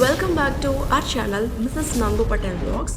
Welcome back to our channel Mrs. Nangu Patel Vlogs.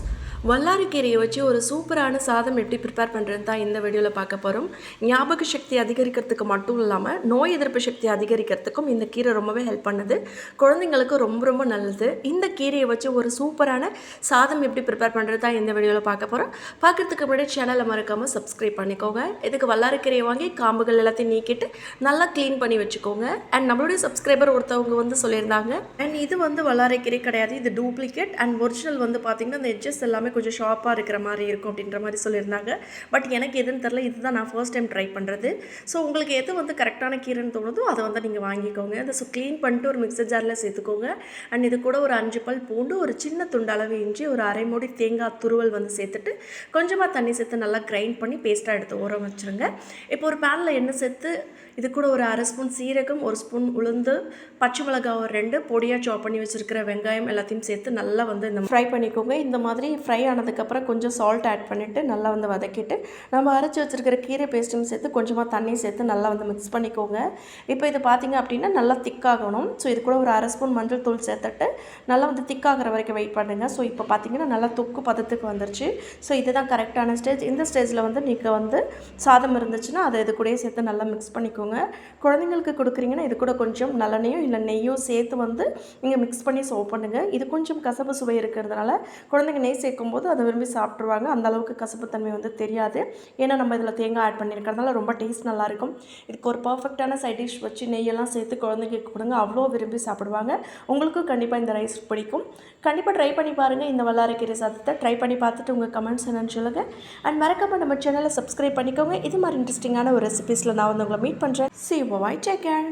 வல்லாரிக்கீரையை வச்சு ஒரு சூப்பரான சாதம் எப்படி ப்ரிப்பேர் பண்ணுறது தான் இந்த வீடியோவில் பார்க்க போகிறோம் ஞாபக சக்தி அதிகரிக்கிறதுக்கு மட்டும் இல்லாமல் நோய் எதிர்ப்பு சக்தி அதிகரிக்கிறதுக்கும் இந்த கீரை ரொம்பவே ஹெல்ப் பண்ணுது. குழந்தைங்களுக்கு ரொம்ப ரொம்ப நல்லது. இந்த கீரையை வச்சு ஒரு சூப்பரான சாதம் எப்படி ப்ரிப்பேர் பண்ணுறது தான் இந்த வீடியோவில் பார்க்க போகிறோம் பார்க்குறதுக்கு முன்னாடி சேனலை மறக்காமல் சப்ஸ்கிரைப் பண்ணிக்கோங்க. இதுக்கு வல்லாரிக்கீரையை வாங்கி காம்புகள் எல்லாத்தையும் நீக்கிட்டு நல்லா க்ளீன் பண்ணி வச்சுக்கோங்க. அண்ட் நம்மளுடைய சப்ஸ்கிரைபர் ஒருத்தவங்க வந்து சொல்லியிருந்தாங்க. அண்ட் இது வந்து வல்லாரைக்கீரை கிடையாது. இது டூப்ளிகேட் அண்ட் ஒரிஜினல் வந்து பார்த்திங்கன்னா இந்த எட்ஜஸ் எல்லாமே கொஞ்சம் ஷார்ப்பாக இருக்கிற மாதிரி இருக்கும் அப்படின்ற மாதிரி சொல்லியிருந்தாங்க. பட் எனக்கு எதுன்னு தெரில இதுதான் நான் ஃபர்ஸ்ட் டைம் ட்ரை பண்ணுறது ஸோ உங்களுக்கு எது வந்து கரெக்டான கீரைன்னு தோணுதோ அதை வந்து நீங்கள் வாங்கிக்கோங்க. அதை ஸோ க்ளீன் பண்ணிட்டு ஒரு மிக்சர் ஜாரில் சேர்த்துக்கோங்க. அண்ட் இது கூட ஒரு அஞ்சு பல் பூண்டு ஒரு சின்ன துண்டு அளவு இஞ்சி ஒரு அரை மூடி தேங்காய் துருவல் வந்து சேர்த்துட்டு கொஞ்சமாக தண்ணி சேர்த்து நல்லா கிரைண்ட் பண்ணி பேஸ்ட்டாக எடுத்து ஊற வச்சுருங்க. இப்போ ஒரு பேனில் எண்ணெய் சேர்த்து இது கூட ஒரு அரை ஸ்பூன் சீரகம் ஒரு ஸ்பூன் உளுந்து பச்சை மிளகாய் ஒரு ரெண்டு பொடியாக சாப் பண்ணி வச்சுருக்கிற வெங்காயம் எல்லாத்தையும் சேர்த்து நல்லா வந்து இந்த ஃப்ரை பண்ணிக்கோங்க. இந்த மாதிரி ஃப்ரை ஆனதுக்கப்புறம் கொஞ்சம் சால்ட் ஆட் பண்ணிவிட்டு நல்லா வந்து வதக்கிட்டு நம்ம அரைச்சி வச்சுருக்கிற கீரை பேஸ்ட்டும் சேர்த்து கொஞ்சமாக தண்ணி சேர்த்து நல்லா வந்து மிக்ஸ் பண்ணிக்கோங்க. இப்போ இது பார்த்தீங்க அப்படின்னா நல்லா திக்காகணும் ஸோ இது கூட ஒரு அரை ஸ்பூன் மஞ்சள் தூள் சேர்த்துட்டு நல்லா வந்து திக்காகிற வரைக்கும் வெயிட் பண்ணுங்கள் ஸோ இப்போ பார்த்தீங்கன்னா நல்லா தொக்கு பதத்துக்கு வந்துருச்சு. ஸோ இதுதான் கரெக்டான ஸ்டேஜ் இந்த ஸ்டேஜில் வந்து நீங்கள் வந்து சாதம் இருந்துச்சுன்னா அதை இது கூடயே சேர்த்து நல்லா மிக்ஸ் பண்ணிக்கோங்க. குழந்தைங்களுக்கு கொடுக்குறீங்கன்னா இது கூட கொஞ்சம் நல்லெண்ணெயோ இல்லை நெய்யோ சேர்த்து வந்து நீங்கள் மிக்ஸ் பண்ணி சர்வ் பண்ணுங்கள் இது கொஞ்சம் கசப்பு சுவை இருக்கிறதுனால குழந்தைங்க நெய் சேர்க்கும் போது அதை விரும்பி சாப்பிட்ருவாங்க அந்த அளவுக்கு கசப்புத்தன்மை வந்து தெரியாது. ஏன்னா நம்ம இதில் தேங்காய் ஆட் பண்ணியிருக்கிறதுனால ரொம்ப டேஸ்ட் நல்லாயிருக்கும். இதுக்கு ஒரு பர்ஃபெக்டான சைட் டிஷ் வச்சு நெய்யெல்லாம் சேர்த்து குழந்தைங்களுக்கு கொடுங்க. அவ்வளோ விரும்பி சாப்பிடுவாங்க. உங்களுக்கும் கண்டிப்பாக இந்த ரைஸ் பிடிக்கும். கண்டிப்பாக ட்ரை பண்ணி பாருங்கள் இந்த வல்லாரக்கீரை சாதத்தை ட்ரை பண்ணி பார்த்துட்டு உங்கள் கமெண்ட்ஸ் என்னென்னு சொல்லுங்கள் அண்ட் மறக்காமல் நம்ம சேனலை சப்ஸ்கிரைப் பண்ணிக்கோங்க. இது மாதிரி இன்ட்ரெஸ்டிங்கான ஒரு ரெசிபீஸில் நான் வந்து உங்களை மீட் பண்ணுறேன் சி பாய் டேக் கேர்